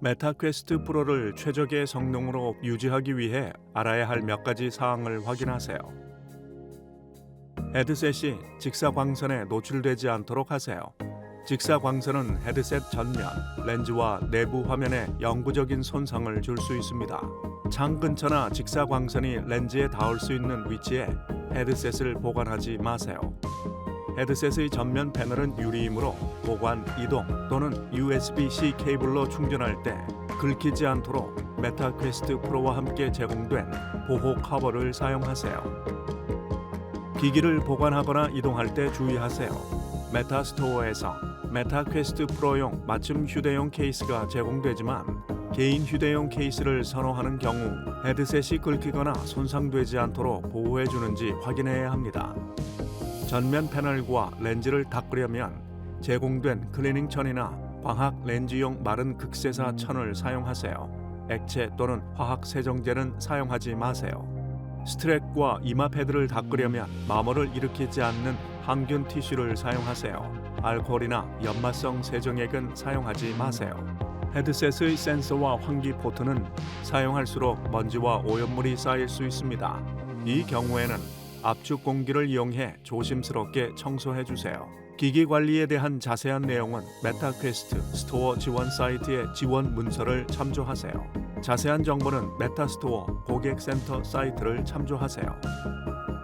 메타퀘스트 프로를 최적의 성능으로 유지하기 위해 알아야 할 몇 가지 사항을 확인하세요. 헤드셋이 직사광선에 노출되지 않도록 하세요. 직사광선은 헤드셋 전면, 렌즈와 내부 화면에 영구적인 손상을 줄 수 있습니다. 창 근처나 직사광선이 렌즈에 닿을 수 있는 위치에 헤드셋을 보관하지 마세요. 헤드셋의 전면 패널은 유리이므로 보관, 이동 또는 USB-C 케이블로 충전할 때 긁히지 않도록 메타 퀘스트 프로와 함께 제공된 보호 커버를 사용하세요. 기기를 보관하거나 이동할 때 주의하세요. 메타 스토어에서 메타 퀘스트 프로용 맞춤 휴대용 케이스가 제공되지만 개인 휴대용 케이스를 선호하는 경우 헤드셋이 긁히거나 손상되지 않도록 보호해 주는지 확인해야 합니다. 전면 패널과 렌즈를 닦으려면 제공된 클리닝 천이나 광학 렌즈용 마른 극세사 천을 사용하세요. 액체 또는 화학 세정제는 사용하지 마세요. 스트랩과 이마 패드를 닦으려면 마모를 일으키지 않는 항균 티슈를 사용하세요. 알코올이나 연마성 세정액은 사용하지 마세요. 헤드셋의 센서와 환기 포트는 사용할수록 먼지와 오염물이 쌓일 수 있습니다. 이 경우에는 압축 공기를 이용해 조심스럽게 청소해 주세요. 기기 관리에 대한 자세한 내용은 메타퀘스트 스토어 지원 사이트의 지원 문서를 참조하세요. 자세한 정보는 메타스토어 고객센터 사이트를 참조하세요.